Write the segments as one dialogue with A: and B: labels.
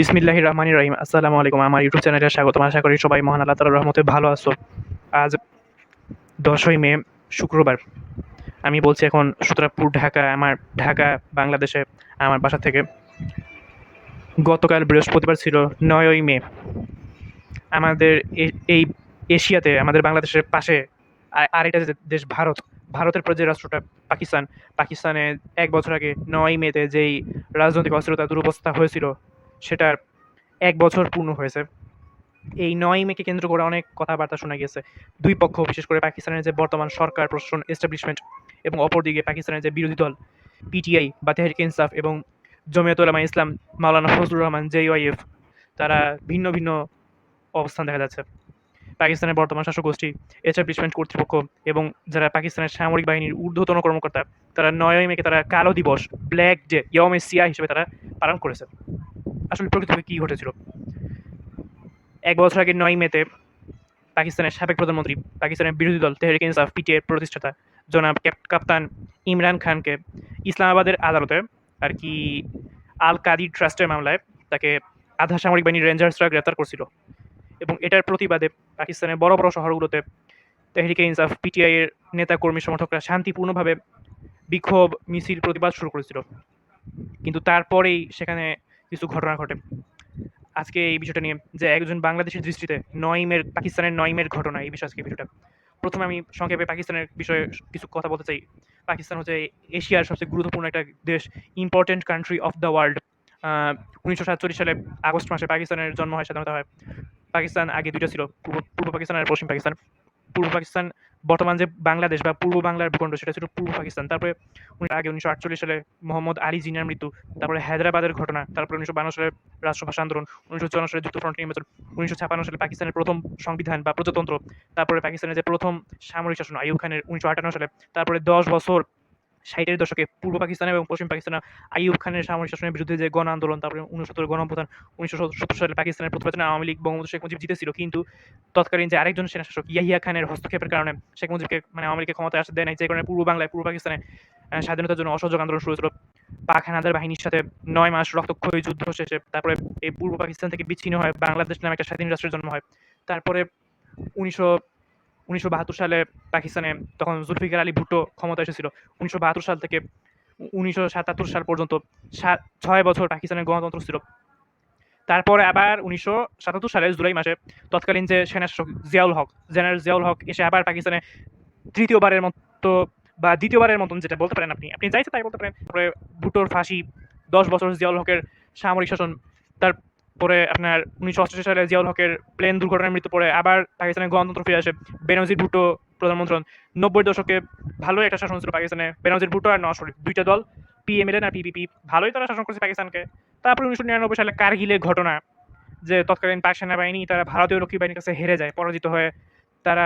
A: বিসমিল্লাহ রহমান রহিম। আসসালামু আলাইকুম। আমার ইউটিউব চ্যানেলে স্বাগতম। আশা করি সবাই মহান আল্লাহ তালার রহমতে ভালো আছো। আজ দশই মে, শুক্রবার। আমি বলছি এখন সুতরাপুর, ঢাকা, আমার ঢাকা, বাংলাদেশে, আমার বাসা থেকে। গতকাল বৃহস্পতিবার ছিল নয়ই মে। আমাদের এই এশিয়াতে, আমাদের বাংলাদেশের পাশে আরেকটা দেশ ভারত, ভারতের পর যে রাষ্ট্রটা, পাকিস্তান। পাকিস্তানে এক বছর আগে নয় মেতে যেই রাজনৈতিক অস্থিরতা, দুরবস্থা হয়েছিল সেটার এক বছর পূর্ণ হয়েছে। এই নয় মেকে কেন্দ্র করে অনেক কথাবার্তা শোনা গেছে। দুই পক্ষ, বিশেষ করে পাকিস্তানের যে বর্তমান সরকার, প্রশাসন এস্টাবলিশমেন্ট এবং অপরদিকে পাকিস্তানের যে বিরোধী দল, পিটিআই বা তেহরিক ইনসাফ এবং জমিয়ত উলামা ইসলাম, মাওলানা ফজলুর রহমান জেওয়াইএফ তারা ভিন্ন ভিন্ন অবস্থান দেখা যাচ্ছে। পাকিস্তানের বর্তমান শাসক গোষ্ঠী এস্টাবলিশমেন্ট কর্তৃপক্ষ এবং যারা পাকিস্তানের সামরিক বাহিনীর ঊর্ধ্বতন কর্মকর্তা, তারা নয় মেকে তারা কালো দিবস, ব্ল্যাক ডে ইয়মে সিয়া হিসেবে তারা পালন করেছে। আসলে প্রকৃতপক্ষে কী ঘটেছিল? এক বছর আগে নয় মেতে পাকিস্তানের সাবেক প্রধানমন্ত্রী, পাকিস্তানের বিরোধী দল তেহরিক ইনসাফ, পিটিএর প্রতিষ্ঠাতা জনাব কাপ্তান ইমরান খানকে ইসলামাবাদের আদালতে আর কি আল কাদির ট্রাস্টের মামলায় তাকে আধা সামরিক বাহিনীর রেঞ্জার্সরা গ্রেপ্তার করছিল এবং এটার প্রতিবাদে পাকিস্তানের বড় বড় শহরগুলোতে তেহরিকে ইনসাফ, পিটিআই এর নেতা কর্মী সমর্থকরা শান্তিপূর্ণভাবে বিক্ষোভ মিছিল প্রতিবাদ শুরু করেছিল। কিন্তু তারপরেই সেখানে কিছু ঘটনা ঘটে। আজকে এই বিষয়টা নিয়ে যে একজন বাংলাদেশের দৃষ্টিতে নয়মের পাকিস্তানের নয়মের ঘটনা, এই বিষয়ে আজকে ভিডিওটা প্রথমে আমি সংক্ষেপে পাকিস্তানের বিষয়ে কিছু কথা বলতে চাই। পাকিস্তান হচ্ছে এশিয়ার সবচেয়ে গুরুত্বপূর্ণ একটা দেশ important country of the world উনিশশো সাতচল্লিশ সালে আগস্ট মাসে পাকিস্তানের জন্ম হয় স্বাধীনতা হয়। পাকিস্তান আগে দুইটা ছিল পূর্ব পাকিস্তান আর পশ্চিম পাকিস্তান। পূর্ব পাকিস্তান, বর্তমান যে বাংলাদেশ বা পূর্ব বাংলার ভূখণ্ড, সেটা ছিল পূর্ব পাকিস্তান। তারপরে আগে উনিশশো আটচল্লিশ সালে মোহাম্মদ আলী জিনার মৃত্যু, তারপরে হায়দ্রাবাদের ঘটনা, তারপরে উনিশশো বান্ন সালে রাষ্ট্রভাষা আন্দোলন, উনিশশো চুয়ান্ন সালে যুক্তফ্রন্ট নির্বাচন, উনিশশো ছাপান্ন সালে পাকিস্তানের প্রথম সংবিধান বা প্রজাতন্ত্র, তারপরে পাকিস্তানের যে প্রথম সামরিক শাসন, আইয়ুব খানের উনিশশো আটান্ন সালে, তারপরে দশ বছর ষাটের দশকে পূর্ব পাকিস্তান এবং পশ্চিম পাকিস্তানে, আইয়ুব খানের সামরিক শাসনের বিরুদ্ধে যে গণ আন্দোলন, তারপরে উনসত্তর গণ অভ্যুত্থান উনিশশো সত্তর সালে পাকিস্তানের প্রতিবাদনে আওয়ামী লীগ বঙ্গবন্ধু শেখ মুজিব জিতেছিল। কিন্তু তৎকালীন যে আরেকজন সেনা শাসক ইয়াহিয়া খানের হস্তক্ষেপের কারণে শেখ মুজিবকে মানে আওয়ামী লীগকে ক্ষমতায় আসতে দেয় নাই, যে কারণে পূর্ব বাংলায়, পূর্ব পাকিস্তানে স্বাধীনতার জন্য অসহযোগ আন্দোলন শুরু হয়েছিল। পাক হানাদার বাহিনীর সাথে নয় মাস রক্তক্ষয়ী যুদ্ধ শেষে, তারপরে এই পূর্ব পাকিস্তান থেকে বিচ্ছিন্ন হয়, বাংলাদেশ নামে একটা স্বাধীন রাষ্ট্রের জন্ম হয়। তারপরে উনিশশো উনিশশো বাহাত্তর সালে পাকিস্তানে তখন জুলফিকার আলী ভুট্টো ক্ষমতা এসেছিল। উনিশশো বাহাত্তর সাল থেকে উনিশশো সাতাত্তর সাল পর্যন্ত ছয় বছর পাকিস্তানের গণতন্ত্র ছিল। তারপরে আবার উনিশশো সাতাত্তর সালে জুলাই মাসে তৎকালীন যে সেনা শাসক জিয়াউল হক, জেনারেল জিয়াউল হক এসে আবার পাকিস্তানে তৃতীয়বারের মতো বা দ্বিতীয়বারের মতন যেটা বলতে পারেন আপনি আপনি যাইছে তাই বলতে পারেন। তারপরে ভুট্টোর ফাঁসি, দশ বছর জিয়াউল হকের সামরিক শাসন তারপরে আপনার উনিশশো অষ্টাশি সালে জিয়াউল হকের প্লেন দুর্ঘটনায় মৃত্যু পরে আবার পাকিস্তানের গণতন্ত্র ফিরে আসে বেনজির ভুট্টো প্রধানমন্ত্রী নব্বই দশকে ভালোই একটা শাসন ছিল পাকিস্তানে বেনজির ভুট্টো আর নওয়াজ শরীফ, দুইটা দল পিএমএলএন আর পিপিপি ভালোই তারা শাসন করেছে পাকিস্তানকে। তারপরে উনিশশো নিরানব্বই সালে কার্গিলের ঘটনা, যে তৎকালীন পাক সেনাবাহিনী, তারা ভারতীয় রক্ষী বাহিনীর কাছে হেরে যায়, পরাজিত হয়ে তারা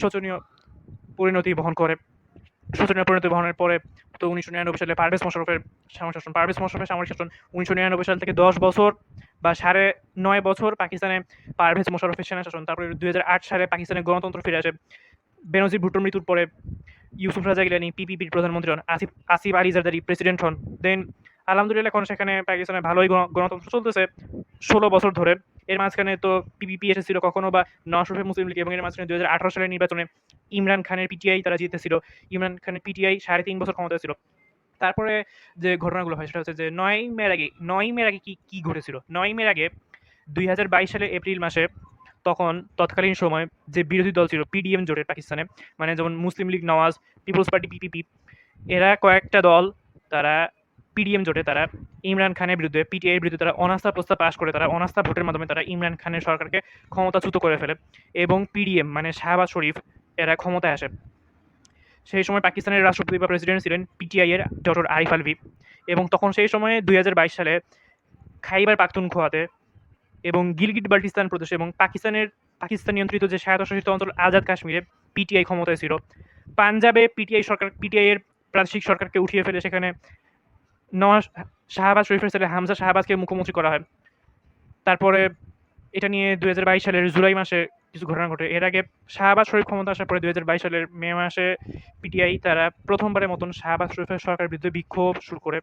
A: শোচনীয় পরিণতি বহন করে। শোচনীয় পরিণতি বহনের পরে তো উনিশশো নিরানব্বই সালে পারভেজ মোশারফের সামরিক শাসন, পারভেজ মোশারফের সামরিক শাসন উনিশশো নিরানব্বই সাল থেকে দশ বছর বা সাড়ে নয় বছর পাকিস্তানে পারভেজ মোশারফের সেনা শাসন, তারপরে দুই হাজার আট সালে পাকিস্তানে গণতন্ত্র ফিরে আসে, বেনজির ভুট্টোর মৃত্যুর পরে ইউসুফ রাজা গিলানি, পিপিপির প্রধানমন্ত্রী হন, আসিফ আসিফ আলী জারদারি প্রেসিডেন্ট হন। দেন আলহামদুলিল্লাহ এখন সেখানে পাকিস্তানে ভালোই গণ- গণতন্ত্র চলতেছে। ষোলো বছর ধরে, এর মাঝখানে তো পিপিপি এসেছিল কখনো বা নওয়াজ শরীফের মুসলিম লীগ এবং এর মাঝখানে দুই হাজার আঠেরো সালের নির্বাচনে ইমরান খানের পিটিআই তারা জিতেছিল। ইমরান খানের পিটিআই সাড়ে তিন বছর ক্ষমতায় ছিল। তারপরে যে ঘটনাগুলো হয় সেটা হচ্ছে যে নয় মের আগে, নয় মের আগে কি, কী ঘটেছিল? নয় মের আগে দুই হাজার বাইশ সালের এপ্রিল মাসে তখন তৎকালীন সময় যে বিরোধী দল ছিল পিডিএম জোটের পাকিস্তানে মানে যেমন মুসলিম লীগ, নওয়াজ, পিপলস পার্টি, পিপিপি, এরা কয়েকটা দল তারা পিডিএম জোটে, তারা ইমরান খানের বিরুদ্ধে, পিটিআইয়ের বিরুদ্ধে তারা অনাস্থা প্রস্তাব পাশ করে, তারা অনাস্থা ভোটের মাধ্যমে তারা ইমরান খানের সরকারকে ক্ষমতাচ্যুত করে ফেলে এবং পিডিএম মানে শাহবাজ শরীফ, এরা ক্ষমতায় আসে। সেই সময় পাকিস্তানের রাষ্ট্রপতি বা প্রেসিডেন্ট ছিলেন পিটিআই এর ডক্টর আরিফ আলভি। এবং তখন সেই সময়ে দুই হাজার বাইশ সালে খাইবার পাখতুনখোয়াতে এবং গিলগিট বাল্টিস্তান প্রদেশে এবং পাকিস্তানের, পাকিস্তান নিয়ন্ত্রিত যে স্বায়ত্তশাসিত অঞ্চল আজাদ কাশ্মীরে পিটিআই ক্ষমতায় ছিল। পাঞ্জাবে পিটিআই সরকার পিটিআই এর প্রাদেশিক সরকারকে উঠিয়ে ফেলে সেখানে নওয়াজ শাহবাজ শরীফের ছেলে হামজা শাহবাজকে মুখ্যমন্ত্রী করা হয়। তারপরে এটা নিয়ে দু হাজার বাইশ সালের জুলাই মাসে কিছু ঘটনা ঘটে। এর আগে শাহবাজ শরীফ ক্ষমতা আসার পরে দুই হাজার বাইশ সালের মে মাসে পিটিআই তারা প্রথমবারের মতন শাহবাজ শরীফের সরকারের বিরুদ্ধে বিক্ষোভ শুরু করে।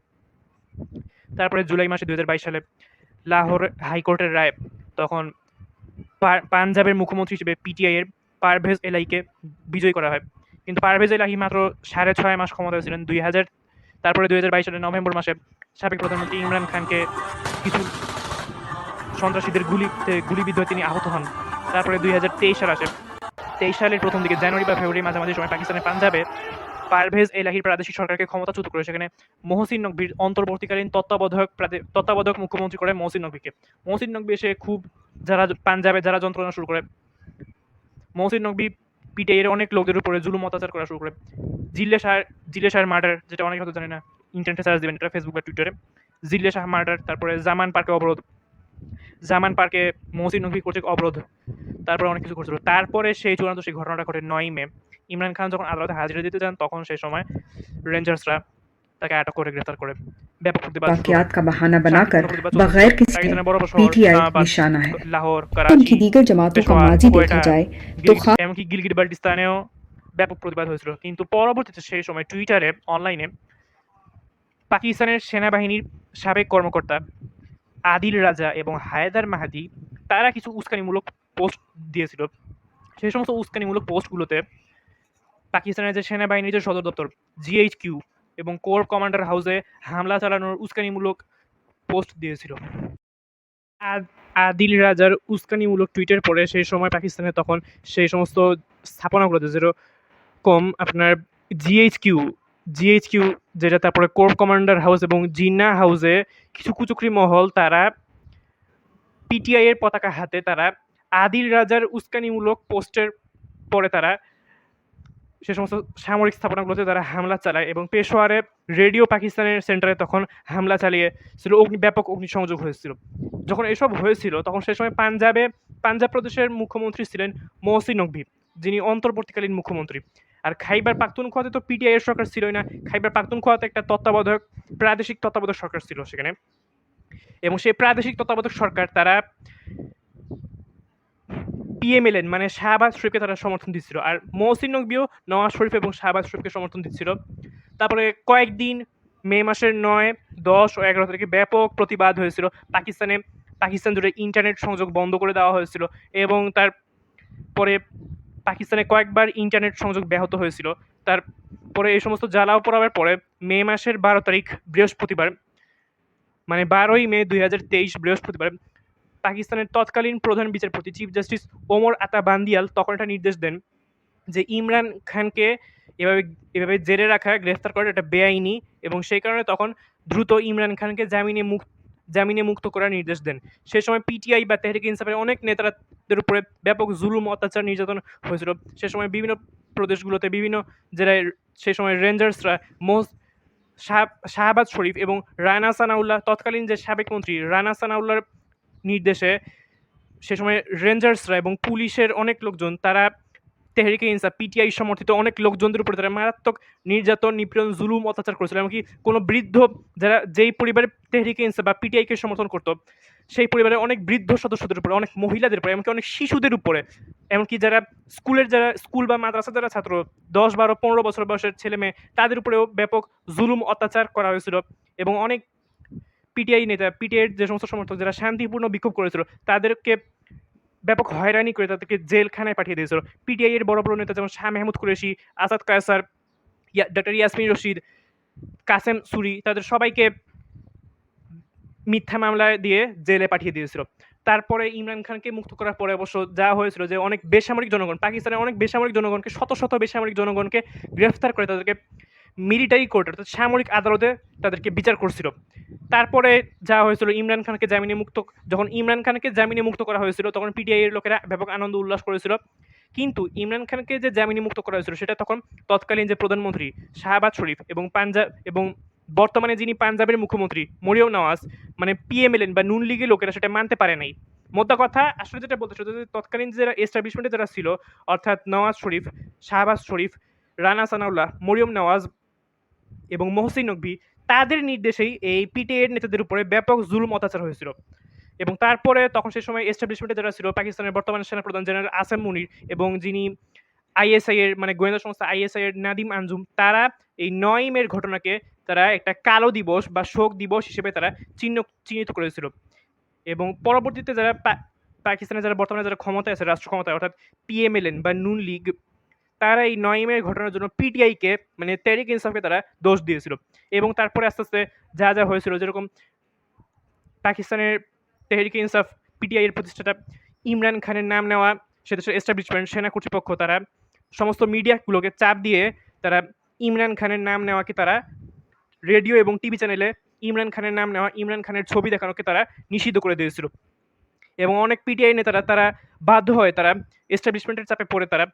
A: তারপরে জুলাই মাসে দু হাজার বাইশ সালে লাহোর হাইকোর্টের রায় তখন পাঞ্জাবের মুখ্যমন্ত্রী হিসেবে পিটিআইয়ের পারভেজ এলাহিকে বিজয়ী করা হয়। কিন্তু পারভেজ এলাহি মাত্র সাড়ে ছয় মাস ক্ষমতায় ছিলেন দুই হাজার। তারপরে দুই হাজার বাইশ সালের নভেম্বর মাসে সাবেক প্রধানমন্ত্রী ইমরান খানকে কিছু সন্ত্রাসীদের গুলিতে গুলিবিদ্ধ তিনি আহত হন। তারপরে দুই হাজার তেইশ সাল আসে। তেইশ সালের প্রথম দিকে জানুয়ারি বা ফেব্রুয়ারি মাঝামাঝি সময় পাকিস্তানের পাঞ্জাবে পারভেজ এলাহির প্রাদেশিক সরকারকে ক্ষমতাচ্যুত করে সেখানে মহসিন নকভির অন্তর্বর্তীকালীন তত্ত্বাবধায়ক তত্ত্বাবধায়ক মুখ্যমন্ত্রী করে মহসিন নকভিকে। মহসিন নকভি এসে খুব যারা পাঞ্জাবে যারা যন্ত্রণা শুরু করে, মহসিন নকভি পিটিআইয়ের অনেক লোকদের উপরে জুলুম অত্যাচার করা শুরু করে। জিল্লে শাহ জিল্লে শাহের মার্ডার, যেটা অনেক হয়তো জানে না ইন্টারনেটে সার্চ দেবেন, এটা ফেসবুক বা টুইটারে জিল্লে শাহ মার্ডার, তারপরে জামান পার্কে অবরোধ জামান পার্কে মহসিন নকভি কর্তৃক অবরোধ তারপর অনেক কিছু করছিল তারপরে সেই চূড়ান্ত সেই ঘটনাটা ঘটে নয় মে। ইমরান খান যখন আদালতে হাজিরা দিতে যান তখন সেই সময় রেঞ্জার্সরা তাকে আটক করে গ্রেফতার করে। ব্যাপক প্রতিবাদ
B: वाकयात का बहाना बनाकर बगैर किसी पीटीआई निशाना है।
A: लाहौर कराची उनकी
B: दीगर जमातों का माजी देखा जाए तो
A: এমনকি গিলগিট বাল্টিস্তানেও ব্যাপক প্রতিবাদ হয়েছিল। কিন্তু পরবর্তীতে সেই সময় টুইটারে অনলাইনে পাকিস্তানের সেনাবাহিনীর সাবেক কর্মকর্তা আদিল রাজা এবং হায়দার মাহাদি, তারা কিছু উস্কানিমূলক পোস্ট দিয়েছিল। সেই সমস্ত উস্কানিমূলক পোস্টগুলোতে পাকিস্তানের যে সেনাবাহিনীর যে সদর দপ্তর জিএইচ কিউ এবং কোর কমান্ডার হাউসে হামলা চালানোর উস্কানিমূলক পোস্ট দিয়েছিল। আদ- আদিল রাজার উস্কানিমূলক টুইটের পরে সেই সময় পাকিস্তানে তখন সেই সমস্ত স্থাপনাগুলোতে যেরকম আপনার জিএইচকিউ জিএইচকিউ যেটা তারপরে কোর কমান্ডার হাউস এবং জিন্না হাউসে কিছু কুচুকরি মহল, তারা পিটিআই এর পতাকা হাতে তারা আদিল রাজার উস্কানিমূলক পোস্টের পরে তারা সে সমস্ত সামরিক স্থাপনাগুলোতে তারা হামলা চালায় এবং পেশোয়ারে রেডিও পাকিস্তানের সেন্টারে তখন হামলা চালিয়ে ছিল, অগ্নি, ব্যাপক অগ্নিসংযোগ হয়েছিল। যখন এসব হয়েছিল, তখন সেই সময় পাঞ্জাবে, পাঞ্জাব প্রদেশের মুখ্যমন্ত্রী ছিলেন মহসিন নকভি যিনি অন্তর্বর্তীকালীন মুখ্যমন্ত্রী। আর খাইবার পাখতুনখোয়াতে তো পিটিআই এর সরকার ছিলই না। খাইবার পাখতুনখোয়াতে একটা তত্ত্বাবধায়ক, প্রাদেশিক তত্ত্বাবধায়ক সরকার ছিল সেখানে। এবং সেই প্রাদেশিক তত্ত্বাবধায়ক সরকার তারা পিএমএলএন মানে শাহবাজ শরীফকে তারা সমর্থন দিচ্ছিল। আর মহসিন নকবিও নওয়াজ শরীফ এবং শাহবাজ শরীফকে সমর্থন দিচ্ছিল। তারপরে কয়েকদিন, মে মাসের নয়, দশ ও এগারো তারিখে ব্যাপক প্রতিবাদ হয়েছিল। পাকিস্তানে, পাকিস্তান জুড়ে ইন্টারনেট সংযোগ বন্ধ করে দেওয়া হয়েছিল। এবং তার পরে পাকিস্তানে কয়েকবার ইন্টারনেট সংযোগ ব্যাহত হয়েছিল। তারপরে এই সমস্ত জ্বালাও পড়াবার পরে মে মাসের বারো তারিখ, বৃহস্পতিবার মানে বারোই মে দুই হাজার তেইশ, বৃহস্পতিবার, পাকিস্তানের তৎকালীন প্রধান বিচারপতি চিফ জাস্টিস ওমর আতা বান্দিয়াল তখন একটা নির্দেশ দেন যে ইমরান খানকে এভাবে এভাবে জেলে রাখা, গ্রেফতার করা এটা বেআইনি এবং সেই কারণে তখন দ্রুত ইমরান খানকে জামিনে মুক্ত জামিনে মুক্ত করার নির্দেশ দেন। সে সময় পিটিআই বা তেহরিক ইনসাফের অনেক নেতাদের উপরে ব্যাপক জুলুম, অত্যাচার, নির্যাতন হয়েছিল। সে সময় বিভিন্ন প্রদেশগুলোতে, বিভিন্ন জেলায় সেই সময় রেঞ্জার্সরা মোস শাহ শাহবাজ শরীফ এবং রানা সানাউল্লাহ, তৎকালীন যে সাবেক মন্ত্রী রানা সানাউল্লাহর নির্দেশে সে সময় রেঞ্জার্সরা এবং পুলিশের অনেক লোকজন, তারা তেহরিকে ইনসাফ পিটিআই সমর্থিত অনেক লোকজনদের উপরে তারা মারাত্মক নির্যাতন, নিপীড়ন, জুলুম, অত্যাচার করেছিল। এমনকি কোনো বৃদ্ধ যারা, যেই পরিবারে তেহরিকে ইনসাফ বা পিটিআইকে সমর্থন করতো, সেই পরিবারের অনেক বৃদ্ধ সদস্যদের উপরে, অনেক মহিলাদের উপরে, এমনকি অনেক শিশুদের উপরে। এমনকি যারা স্কুলের যারা, স্কুল বা মাদ্রাসা যারা ছাত্র, দশ বারো পনেরো বছর বয়সের ছেলে মেয়ে, তাদের উপরেও ব্যাপক জুলুম, অত্যাচার করা হয়েছিল। এবং অনেক পিটিআই নেতা, পিটিআইয়ের যে সমস্ত সমর্থক, যারা শান্তিপূর্ণ বিক্ষোভ করেছিল, তাদেরকে ব্যাপক হয়রানি করে তাদেরকে জেলখানায় পাঠিয়ে দিয়েছিল। পিটিআই এর বড় বড় নেতা যেমন শাহ মেহমুদ কুরেশি, আসাদ কায়সার ডক্টর ইয়াসমিন রশিদ, কাসেম সুরি, তাদের সবাইকে মিথ্যা মামলায় দিয়ে জেলে পাঠিয়ে দিয়েছিল। তারপরে ইমরান খানকে মুক্ত করার পরে অবশ্য যা হয়েছিল যে অনেক বেসামরিক জনগণ, পাকিস্তানের অনেক বেসামরিক জনগণকে, শত শত বেসামরিক জনগণকে গ্রেফতার করে তাদেরকে মিলিটারি কোর্ট অর্থাৎ সামরিক আদালতে তাদেরকে বিচার করছিল। তারপরে যা হয়েছিল, ইমরান খানকে জামিনে মুক্ত, যখন ইমরান খানকে জামিনে মুক্ত করা হয়েছিল, তখন পিটিআই এর লোকেরা ব্যাপক আনন্দ উল্লাস করেছিল। কিন্তু ইমরান খানকে যে জামিনে মুক্ত করা হয়েছিল, সেটা তখন তৎকালীন যে প্রধানমন্ত্রী শাহবাজ শরীফ এবং পাঞ্জাব এবং বর্তমানে যিনি পাঞ্জাবের মুখ্যমন্ত্রী, মরিয়ম নওয়াজ মানে পিএমএলএন বা নুন লীগের লোকেরা সেটা মানতে পারে নাই। মোদ্দা কথা, আসলে যেটা বলতে যে তৎকালীন যারা এস্টাবলিশমেন্টে যারা ছিল, অর্থাৎ নওয়াজ শরীফ, শাহবাজ শরীফ, রানা সানাউল্লাহ, মরিয়ম নওয়াজ এবং মহসিন নকভি তাদের নির্দেশেই এই পিটিএর নেতাদের উপরে ব্যাপক জুলুম অত্যাচার হয়েছিল। এবং তারপরে তখন সেই সময় এস্টাবলিশমেন্টে যারা ছিল, পাকিস্তানের বর্তমান সেনাপ্রধান জেনারেল আসেম মুনির এবং যিনি আইএসআই এর মানে গোয়েন্দা সংস্থা আইএসআই এর নাদিম আঞ্জুম তারা এই নয় মের ঘটনাকে তারা একটা কালো দিবস বা শোক দিবস হিসেবে তারা চিহ্ন, চিহ্নিত করেছিল। এবং পরবর্তীতে যারা পাকিস্তানে যারা বর্তমানে যারা ক্ষমতায় আছে রাষ্ট্র ক্ষমতায় অর্থাৎ পিএমএলএন বা নুন লীগ তারা এই নয় মের ঘটনার জন্য পিটিআইকে মানে তেরিক ইনসাফকে তারা দোষ দিয়েছিল। এবং তারপরে আস্তে আস্তে যা যা হয়েছিল, যেরকম পাকিস্তানের তেহরিক ইনসাফ পিটিআই এর প্রতিষ্ঠাতা ইমরান খানের নাম নেওয়া সে দেশের এস্টাবলিশমেন্ট সেনা কর্তৃপক্ষ, তারা সমস্ত মিডিয়াগুলোকে চাপ দিয়ে তারা ইমরান খানের নাম নেওয়াকে তারা রেডিও এবং টিভি চ্যানেলে ইমরান খানের নাম নেওয়া, ইমরান খানের ছবি দেখানোকে তারা নিষিদ্ধ করে দিয়েছিল। এবং অনেক পিটিআই নেতারা, তারা বাধ্য হয় তারা এস্টাবলিশমেন্টের চাপে পড়ে তারা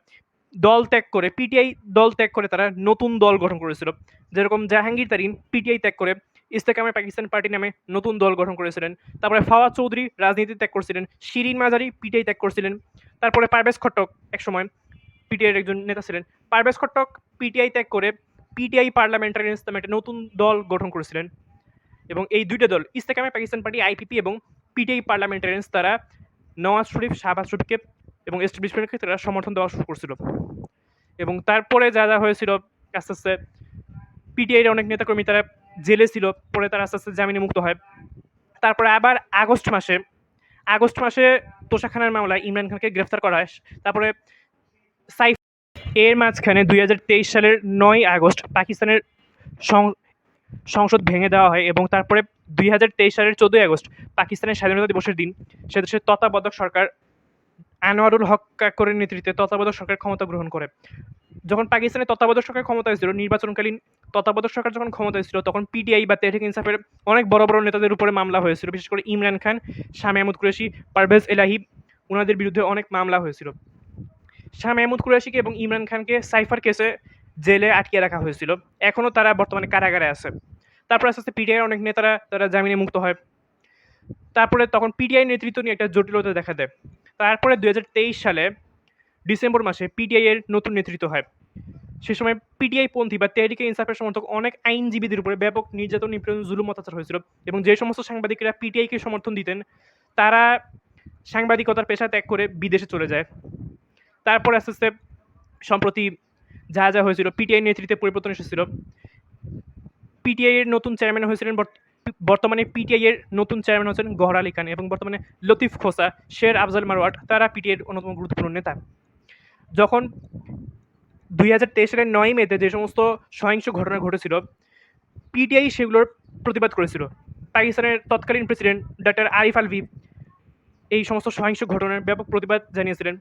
A: দল ত্যাগ করে পিটিআই দল ত্যাগ করে তারা নতুন দল গঠন করেছিল। যেরকম জাহাঙ্গীর তারিন পিটিআই ত্যাগ করে, ইস্তেকামে পাকিস্তান পার্টি নামে নতুন দল গঠন করেছিলেন। তারপরে ফাওয়াদ চৌধুরী রাজনীতি ত্যাগ করছিলেন, শিরিন মাজারি পিটিআই ত্যাগ করছিলেন। তারপরে পারভেজ খট্টক একসময় পিটিআইয়ের একজন নেতা ছিলেন। পারভেজ খট্টক পিটিআই ত্যাগ করে পিটিআই পার্লামেন্টারিয়ান্স নামে একটা নতুন দল গঠন করেছিলেন। এবং এই দুইটা দল, ইস্তেকামে পাকিস্তান পার্টি আইপিপি এবং পিটিআই পার্লামেন্টারিয়ান্স তারা নওয়াজ শরীফ, শাহবাজ শরীফকে এবং এস্টাবলিশমেন্টকে তারা সমর্থন দেওয়া শুরু করছিল। এবং তারপরে যা যা হয়েছিল, আস্তে আস্তে পিটিআইয়ের অনেক নেতাকর্মী তারা জেলে ছিল, পরে তারা আস্তে আস্তে জামিনে মুক্ত হয়। তারপরে আবার আগস্ট মাসে আগস্ট মাসে তোষাখানার মামলায় ইমরান খানকে গ্রেফতার করা হয়। তারপরে সাইফ এর মাঝখানে দুই হাজার তেইশ সালের নয় আগস্ট পাকিস্তানের সংসদ ভেঙে দেওয়া হয় এবং তারপরে দুই হাজার তেইশ সালের চোদ্দোই আগস্ট পাকিস্তানের স্বাধীনতা দিবসের দিন সে দেশের তত্ত্বাবধায়ক সরকার আনোয়ারুল হক কাক্করের নেতৃত্বে তত্ত্বাবধায়ক সরকার ক্ষমতা গ্রহণ করে। যখন পাকিস্তানের তত্ত্বাবধায়ক সরকার ক্ষমতায় ছিল নির্বাচনকালীন তত্ত্বাবধায়ক সরকার যখন ক্ষমতায় ছিল তখন পিটিআই বা তেহরিক ইনসাফের অনেক বড় বড় নেতাদের উপরে মামলা হয়েছিল। বিশেষ করে ইমরান খান, শাহ মেহমুদ কুরেশি পারভেজ এলাহি ওনাদের বিরুদ্ধে অনেক মামলা হয়েছিল। শাহ মেহমুদ কুরেশিকে এবং ইমরান খানকে সাইফার কেসে জেলে আটকে রাখা হয়েছিল। এখনও তারা বর্তমানে কারাগারে আছে। তারপর আস্তে আস্তে পিটিআইয়ের অনেক নেতারা তারা জামিনে মুক্ত হয়। তারপরে তখন পিটিআই নেতৃত্ব নিয়ে একটা জটিলতা দেখা দেয়। তারপরে দু হাজার তেইশ সালে ডিসেম্বর মাসে পিটিআই এর নতুন নেতৃত্ব হয়। সে সময় পিটিআই পন্থী বা তেহরিকে ইনসাফের সমর্থক অনেক আইনজীবীদের উপরে ব্যাপক নির্যাতন, নিপীড়ন, জুলুম, অত্যাচার হয়েছিল এবং যে সমস্ত সাংবাদিকরা পিটিআইকে সমর্থন দিতেন, তারা সাংবাদিকতার পেশা ত্যাগ করে বিদেশে চলে যায়। তারপরে আস্তে আস্তে সম্প্রতি যা যা হয়েছিল পিটিআই নেতৃত্বে পরিবর্তন এসেছিল। পিটিআই এর নতুন চেয়ারম্যান হয়েছিলেন বর্তমানে পিটিআই এর নতুন চেয়ারম্যান হচ্ছেন গহর আলী খান এবং বর্তমানে লতিফ খোসা, শের আফজাল মারওয়াট, তারা পিটিআই এর অন্যতম গুরুত্বপূর্ণ নেতা। যখন দুই হাজার তেইশ সালের নয় মেতে যে সমস্ত সহিংস ঘটনা ঘটেছিল পিটিআই সেগুলোর প্রতিবাদ করেছিল। পাকিস্তানের তৎকালীন প্রেসিডেন্ট ডক্টর আরিফ আলভি এই সমস্ত সহিংস ঘটনার ব্যাপক প্রতিবাদ জানিয়েছিলেন।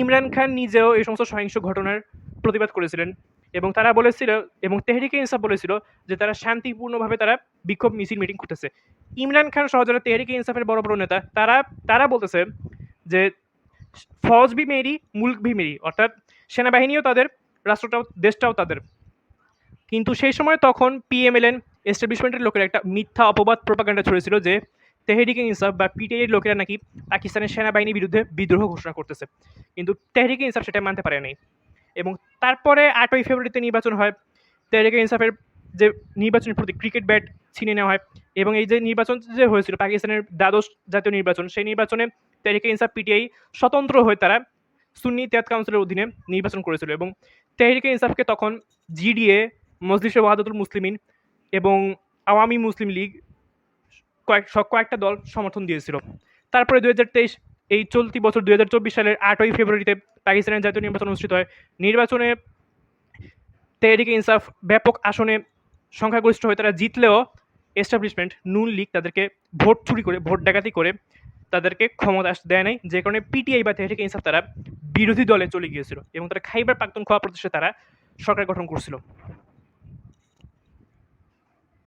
A: ইমরান খান নিজেও এই সমস্ত সহিংস ঘটনার প্রতিবাদ করেছিলেন। এবং তারা বলেছিল, এবং তেহরিকে ইনসাফ বলেছিল যে তারা শান্তিপূর্ণভাবে তারা বিক্ষোভ মিছিল মিটিং করতেছে। ইমরান খান সহ যারা তেহরিকে ইনসাফের বড় বড় নেতা, তারা তারা বলতেছে যে ফৌজ ভি মেরি মুল্ক ভি মেরি, অর্থাৎ সেনাবাহিনীও তাদের, রাষ্ট্রটাও, দেশটাও তাদের। কিন্তু সেই সময় তখন পিএমএলএন এস্টাবলিশমেন্টের লোকের একটা মিথ্যা অপবাদ প্রপাগান্ডা ছড়েছিল যে তেহরিকে ইনসাফ বা পিটিআইয়ের লোকেরা নাকি পাকিস্তানের সেনাবাহিনীর বিরুদ্ধে বিদ্রোহ ঘোষণা করতেছে। কিন্তু তেহরিকে ইনসাফ সেটা মানতে পারে নাই এবং তারপরে আটই ফেব্রুয়ারিতে নির্বাচন হয়। তেহরিকে ইনসাফের যে নির্বাচনের প্রতি ক্রিকেট ব্যাট ছিনে নেওয়া হয়। এবং এই যে নির্বাচন যে হয়েছিল, পাকিস্তানের দ্বাদশ জাতীয় নির্বাচন, সেই নির্বাচনে তেহরিকে ইনসাফ পিটিআই স্বতন্ত্র হয়ে তারা সুন্নি ত্যাত কাউন্সিলের অধীনে নির্বাচন করেছিল। এবং তেহরিকে ইনসাফকে তখন জিডিএ, মজলিসে ওয়াহাদুল মুসলিমিন এবং আওয়ামী মুসলিম লীগ কয়েক কয়েকটা দল সমর্থন দিয়েছিল। তারপরে দু হাজার তেইশ এই চলতি বছর দু হাজার চব্বিশ সালের আটই ফেব্রুয়ারিতে পাকিস্তানের জাতীয় নির্বাচন অনুষ্ঠিত হয়। নির্বাচনে তেহরিকে ইনসাফ ব্যাপক আসনে সংখ্যাগরিষ্ঠ হয়ে তারা জিতলেও এস্টাবলিশমেন্ট নুন লীগ তাদেরকে ভোট চুরি করে, ভোট ডাকাতি করে তাদেরকে ক্ষমতা আসতে দেয় নাই। যে কারণে পিটিআই বা তেহরিকে ইনসাফ তারা বিরোধী দলে চলে গিয়েছিল এবং তারা খাইবার পাক্তন খোয়া প্রদেশে তারা সরকার গঠন করছিল।